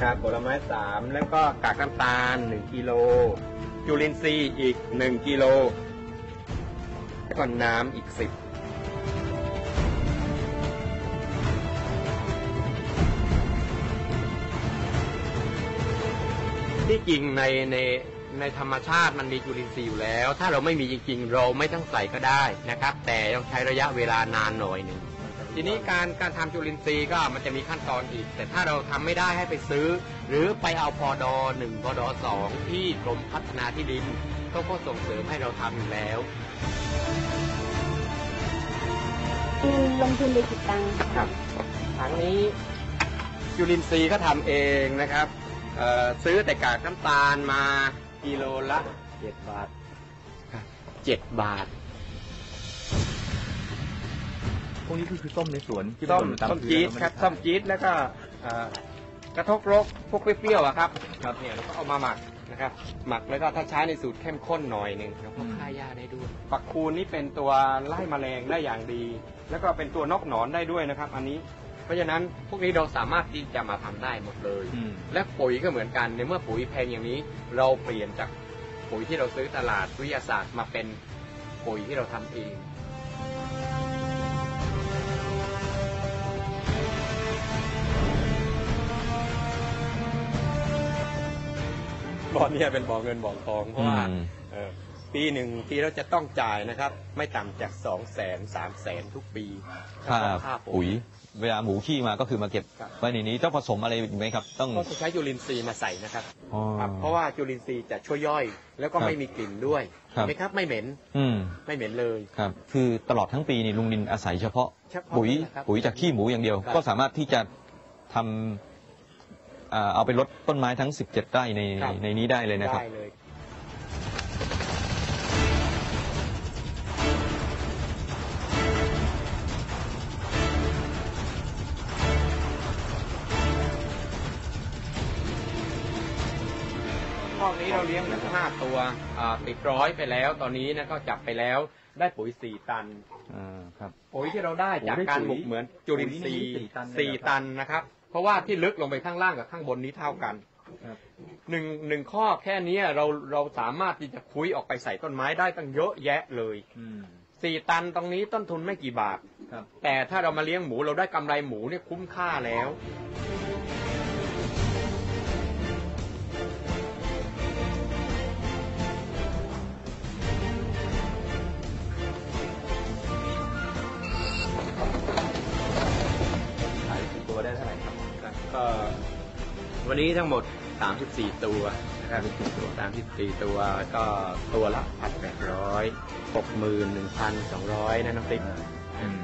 ครับผลไม้สามแล้วก็กากน้ำตาลหนึ่งกิโลจุลินทรีย์อีกหนึ่งกิโลแล้วก็น้ำอีกสิบที่จริงในในในธรรมชาติมันมีจุลินทรีย์อยู่แล้ว ถ้าเราไม่มีจริงๆ เราไม่ต้องใส่ก็ได้นะครับ แต่ต้องใช้ระยะเวลานานหน่อยหนึ่ง ทีนี้การการทำจุลินทรีย์ก็มันจะมีขั้นตอนอีก แต่ถ้าเราทำไม่ได้ให้ไปซื้อ หรือไปเอาพอดอหนึ่งพอดอสองที่กรมพัฒนาที่ดินก็ก็ส่งเสริมให้เราทำอยู่แล้ว ลงทุนไปกี่ตังค์ครับทั้งนี้จุลินทรีย์ก็ทำเองนะครับเอ่อซื้อแต่กากน้ำตาลมากิโลละเจ็ดบาทเจ็ดบาท กนี้ก็คือต้มในสวนที่ส้มนตาส้มพื้นจี๊ดแล้วครับไได้ส้มจี๊ดแล้วก็เอ่อกระทกรกพวกเปรี้ยวๆอะครับครับเนี่ยเราก็เอามาหมักนะครับ หมักแล้วก็ถ้าใช้ในสูตรเข้มข้นหน่อยหนึ่งแล้วก็ฆ่าหญ้าได้ด้วยปักคูนนี่เป็นตัวไล่แมลงได้อย่างดี แล้วก็เป็นตัวนกหนอนได้ด้วยนะครับ อันนี้ เพราะฉะนั้นพวกนี้เราสามารถที่จะมาทำได้หมดเลย อืม และปุ๋ยก็เหมือนกันในเมื่อปุ๋ยแพงอย่างนี้ เราเปลี่ยนจากปุ๋ยที่เราซื้อตลาดวิทยาศาสตร์มาเป็นปุ๋ยที่เราทำเอง บ่อเนี่ยเป็นบ่อเงินบ่อทองเพราะว่าเอ่อปีหนึ่งปีเราจะต้องจ่ายนะครับ ไม่ต่ำจากสองแสนสามแสนทุกปีค่าค่าปุ๋ย เวลาหมูขี้มาก็คือมาเก็บครับไว้ในนี้ต้องผสมอะไรอีกไหมครับ ต้องก็จะใช้จุลินทรีย์มาใส่นะครับอ๋อ ครับ เพราะว่าจุลินทรีย์จะช่วยย่อย แล้วก็ครับไม่มีกลิ่นด้วยครับ เห็นไหมครับไม่เหม็นอืมไม่เหม็นเลย ครับ คือตลอดทั้งปีนี่ลุงนินอาศัยเฉพาะ เฉพาะปุ๋ยนี่แหละครับปุ๋ยจากขี้หมูอย่างเดียว ครับ ก็สามารถที่จะทำ อ่าเอาไปลดต้นไม้ทั้ง 17 ไร่ในครับ ในนี้ได้เลยนะครับ ได้เลย คอกนี้เราเลี้ยงทั้งห้าตัวอ่าติดร้อยไปแล้ว ตอนนี้นะก็จับไปแล้วได้ปุ๋ยสี่ตัน อ่าครับ ปุ๋ยที่เราได้จากโอ้ได้การปุ๋ยหมกเหมือนจุลินทรีย์ปุ๋ยนี่สี่ตันเลยสี่เหรอครับตันนะครับเพ ราะว่าที่ลึกลงไปข้างล่างกับข้างบนนี้เท่ากันครับหนึ่งหนึ่งข้อแค่เนี้ยเราเราสามารถที่จะคุยออกไปใส่ต้นไม้ได้ตั้งเยอะแยะเลยอืมสี่ตันตรงนี้ต้นทุนไม่กี่บาทครับแต่ถ้าเรามาเลี้ยงหมูเราได้กำไรหมูเนี่ยคุ้มค่าแล้ว วันนี้ทั้งหมด 34 ตัวนะครับ34 ตัวก็ตัวละ1,800 61,200นะน้องติ๊กอืม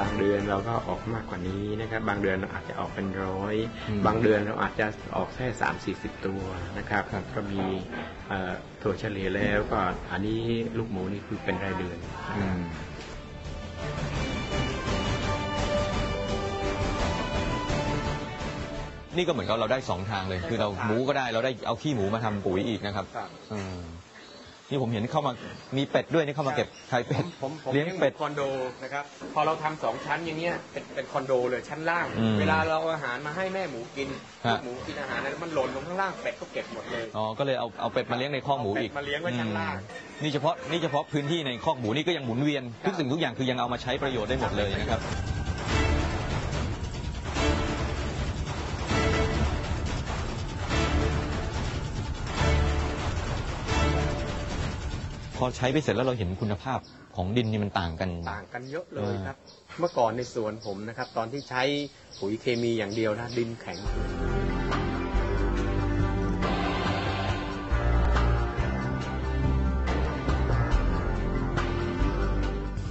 บางเดือนเราก็ออกมากกว่านี้นะครับบางเดือนเราอาจจะออกเป็นร้อยอืมบางเดือนเราอาจจะออกแค่สามสี่สิบตัวนะครับครับก็มีเอ่อถั่วเฉลี่ยแล้วก็อันนี้ลูกหมูนี่คือเป็นรายเดือน นี่ก็เหมือนกับเราได้สองทางเลย คือเราได้สองทางหมูก็ได้เราได้เอาขี้หมูมาทำปุ๋ยอีกนะครับครับ อืมนี่ผมเห็นเข้ามามีเป็ดด้วยนี่เข้ามาเก็บไข่เป็ดผมผมเลี้ยงเป็ดคอนโดนะครับ พอเราทำสองชั้นอย่างเงี้ยเป็นเป็นคอนโดเลยชั้นล่าง อืมเวลาเราเอาอาหารมาให้แม่หมูกินฮะ หมูกินอาหารแล้วมันหล่นลงข้างล่างเป็ดก็เก็บหมดเลย อ๋อก็เลยเอาเอาเป็ดมาเลี้ยงในคอกหมูอีกเป็ดมาเลี้ยงไว้ชั้นล่าง อืมนี่เฉพาะนี่เฉพาะพื้นที่ในคอกหมูนี่ก็ยังหมุนเวียนทุกสิ่งทุกอย่างคือยังเอามาใช้ประโยชน์ได้หมดเลยนะครับ อใช้ไปเสร็จแล้วเราเห็นคุณภาพของดินนี่มันต่างกัน ต่างกันเยอะเลยเออครับ เมื่อก่อนในสวนผมนะครับ ตอนที่ใช้ปุ๋ยเคมีอย่างเดียวนะดินแข็ง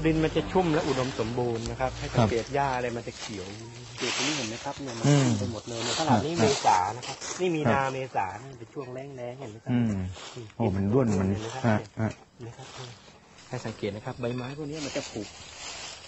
ดินมันจะชุ่มและอุดมสมบูรณ์นะครับ ให้สังเกตหญ้าอะไรมันจะเขียวเดี๋ยวตรงนี้เห็นไหมครับเนี่ยมันอืมขึ้นไปหมดเลยในขนาดนี้เมษานะครับ นี่มีนาเมษานี่เป็นช่วงแรงๆเห็นไหมครัอืมโอ้มันร่วนมัน เห็ไหครับฮะฮะนะครับให้สังเกตนะครับ ใบไม้พวกนี้มันจะผุ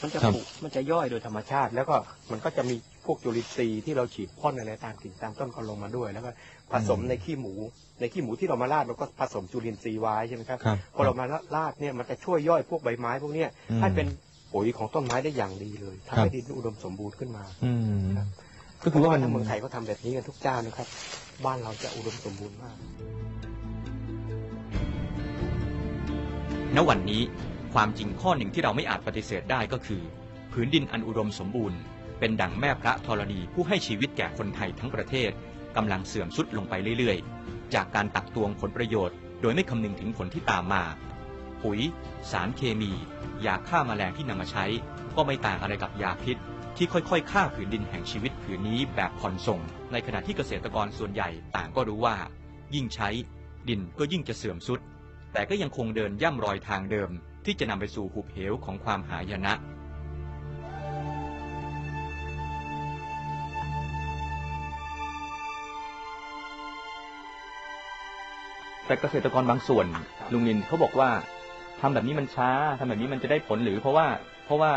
มันจะครับผุมันจะย่อยโดยธรรมชาติ แล้วก็มันก็จะมีพวกจุลินทรีย์ที่เราฉีดพ่นอะไรตามกิ่งตามต้นก็ลงมาด้วย แล้วก็ผสมในขี้หมู ในขี้หมูที่เรามาราดเราก็ผสมจุลินทรีย์ไว้ใช่ไหมครับครับพอเรามาราดเนี่ยมันจะช่วยย่อยพวกใบไม้พวกเนี้ยอืมให้เป็นปุ๋ยของต้นไม้ได้อย่างดีเลยทำครัให้บดินอุดมสมบูรณ์ขึ้นมาอืมครับก็คือว่ามันถ้เมืองไทยเขาทำแบบนี้กันทุกเจ้านะครับ บ้านเราจะอุดมสมบูรณ์มาก ณวันนี้ความจริงข้อหนึ่งที่เราไม่อาจปฏิเสธได้ก็คือผืนดินอันอุดมสมบูรณ์ เป็นดั่งแม่พระธรณีผู้ให้ชีวิตแก่คนไทยทั้งประเทศกำลังเสื่อมสุดลงไปเรื่อยๆ จากการตักตวงผลประโยชน์ โดยไม่คำนึงถึงผลที่ตามมา ปุ๋ย สารเคมี ยาฆ่ามาแมลงที่นำมาใช้ ก็ไม่ต่างอะไรกับยาพิษ ที่ค่อยๆฆ่าผืนดินแห่งชีวิตผืนนี้แบบผ่อนส่ง ในขณะที่เกษตรกรส่วนใหญ่ต่างก็รู้ว่า ยิ่งใช้ดินก็ยิ่งจะเสื่อมสุด แต่ก็ยังคงเดินย่ำรอยทางเดิม ที่จะนำไปสู่หุบเหวของความหายนะ แต่เกษตรกรบางส่วนลุงนินเขาบอกว่าทำแบบนี้มันช้าทำแบบนี้มันจะได้ผลหรือเพราะว่าเพราะว่า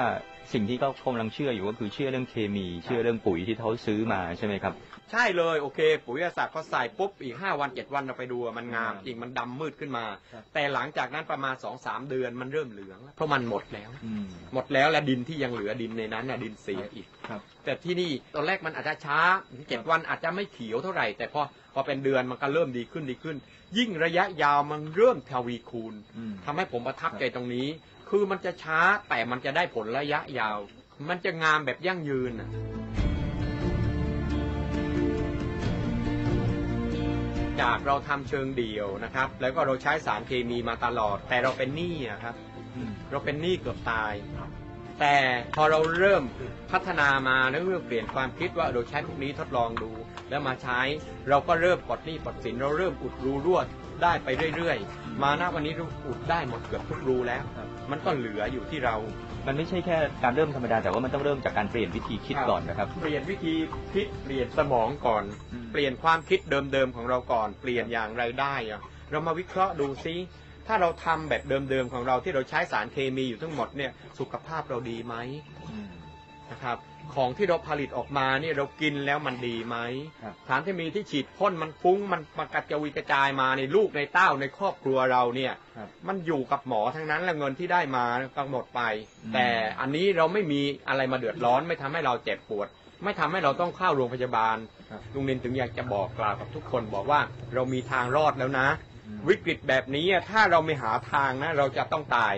สิ่งที่เขากำลังเชื่ออยู่ก็คือเชื่อเรื่องเคมี เชื่อเรื่องปุ๋ยที่เขาซื้อมาใช่ไหมครับ ใช่เลยโอเค ปุ๋ยอาสาพอใส่ปุ๊บอีก 5 วัน 7 วันเราไปดูอะมันงามอืมจริงมันดำมืดขึ้นมาครับแต่หลังจากนั้นประมาณ2-3เดือนมันเริ่มเหลืองแล้วเพราะมันหมดแล้ว อืม หมดแล้วและดินที่ยังเหลือดินในนั้นน่ะดินเสียอีก ครับ แต่ที่นี่ตอนแรกมันอาจจะช้าเจ็ดวันอาจจะไม่เขียวเท่าไหร่ แต่พอพอเป็นเดือนมันก็เริ่มดีขึ้นดีขึ้น ยิ่งระยะยาวมันเริ่มทวีคูณอืม ทำให้ผมประทับใจตรงนี้ คือมันจะช้าแต่มันจะได้ผลระยะยาว มันจะงามแบบยั่งยืนน่ะจากเราทำเชิงเดี่ยวนะครับ แล้วก็เราใช้สารเคมีมาตลอด แต่เราเป็นหนี้อะครับ เราเป็นหนี้เกือบตาย แต่พอเราเริ่มพัฒนามาแล้วเริ่มเปลี่ยนความคิดว่าเราใช้พวกนี้ทดลองดู แล้วมาใช้เราก็เริ่มปลดหนี้ปลดสินเราเริ่มอุดรูรั่ว ได้ไปเรื่อยๆ มาณวันนี้เราอุดได้หมดเกือบทุกรูแล้วครับมันก็เหลืออยู่ที่เรา มันไม่ใช่แค่การเริ่มธรรมดาแต่ว่ามันต้องเริ่มจากการเปลี่ยนวิธีคิดครับก่อนนะครับ เปลี่ยนวิธีคิดเปลี่ยนสมองก่อนอืมเปลี่ยนความคิดเดิมๆของเราก่อน เปลี่ยนอย่างไรได้อะเรามาวิเคราะห์ดูซิถ้าเราทำแบบเดิมๆของเราที่เราใช้สารเคมีอยู่ทั้งหมดเนี่ยสุขภาพเราดีไหมอืม นะครับ ของที่เราผลิตออกมาเนี่ยเรากินแล้วมันดีไหมครับ สารเคมีที่ฉีดพ่นมันฟุ้งมันมันกระจายกระจายมาในลูกในเต้าในครอบครัวเราเนี่ย ครับ มันอยู่กับหมอทั้งนั้นและเงินที่ได้มาก็หมดไป อืม แต่อันนี้เราไม่มีอะไรมาเดือดร้อน ไม่ทำให้เราเจ็บปวด ไม่ทำให้เราต้องเข้าโรงพยาบาล ครับลุงนินถึงอยากจะบอกกล่าวกับทุกคนบอกว่าเรามีทางรอดแล้วนะ อืมวิกฤตแบบนี้ถ้าเราไม่หาทางนะ เราจะต้องตาย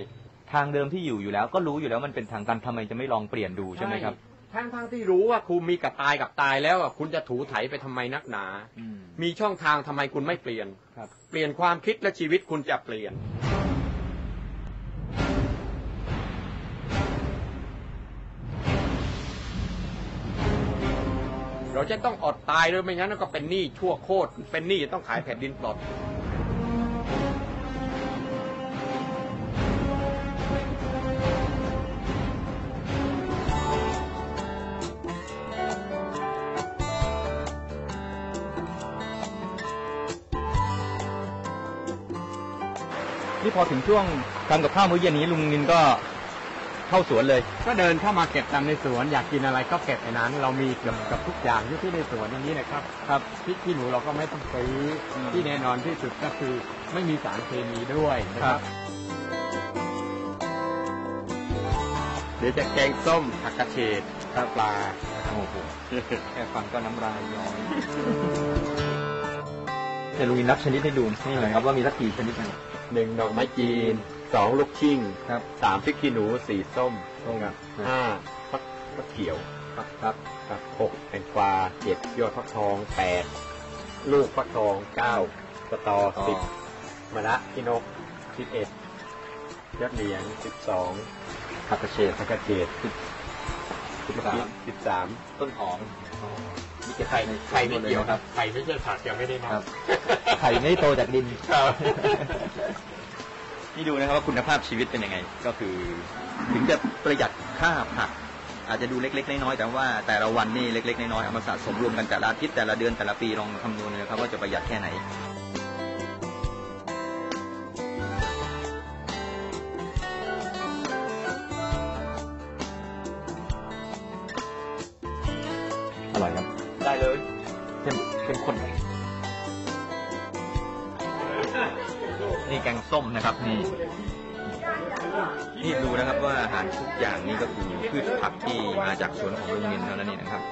ทางเดิมที่อยู่อยู่แล้ว ก็รู้อยู่แล้วมันเป็นทางตันทำไมจะไม่ลองเปลี่ยนดูใช่ไหมครับ ทั้งทั้งที่รู้ว่าคุณมีกับตายกับตายแล้วอะคุณจะถูไถไปทำไมนักหนา อืม มีช่องทางทำไมคุณไม่เปลี่ยน ครับ เปลี่ยนความคิดและชีวิตคุณจะเปลี่ยน เราจะต้องอดตายเลยไม่งั้นก็เป็นหนี้ชั่วโคตรเป็นหนี้จะต้องขายแผ่นดินปลด นี่พอถึงช่วงทำกับข้าวมื้อเย็นนี้ลุงนินก็เข้าสวนเลย ก็เดินเข้ามาเก็บตามในสวน อยากกินอะไรก็เก็บในนั้น เรามีเกือบกับทุกอย่างอยู่ที่ในสวนอย่างนี้นะครับครับพริกขี้หนูเราก็ไม่ต้องซื้ออมที่แน่นอนที่สุดก็คือไม่มีสารเคมีด้วยนะครับ เดี๋ยวจะแกงส้มผักกระเฉดปลาโอ้โหแค่ฟังก็น้ำลายย้อยเดี๋ยวลุงนินนับชนิดให้ดูนี่หน่อยครับว่ามีสักกี่ชนิดนะ หนึ่งดอกไม้จีนสองลูกชิ่งครับสามพริกขี้หนูสี่ส้มส้มครับครับห้าฟักฟักเขียวครับครับครับหกแตงกวาเจ็ดยอดฟักทองแปดลูกฟักทองเก้าสตอสิบมะระพี่นกสิบเอ็ดยอดเหลียงสิบสองผักกระเฉดผักกระเฉดสิบสิบสามสิบสามต้นหอม มีเก็บไข่ในไข่ไม่เกี่ยวลครับไข่ไม่ใช่ผักยังไม่ได้นัครับไข่ไม่ได้โตจากดินครับนี่ดูนะครับว่าคุณภาพชีวิตเป็นยังไง ก็คือ ถึงจะประหยัดค่าผัก อาจจะดูเล็ก ๆ น้อยๆแต่ว่าแต่ละวันนี่เล็ก ๆ น้อยๆเอามาสะสมรวมกันแต่ละอาทิตย์แต่ละเดือนแต่ละปีลองคำนวณเลยนะครับว่าจะประหยัดแค่ไหนอร่อยครับ ได้เลยเป็นเป็นคน นี่แกงส้มนะครับนี่นี่ดูนะครับว่าอาหารทุกอย่างนี่ก็คือพืชผักที่มาจากสวนของลุงนินเท่านั้นเองนะครับ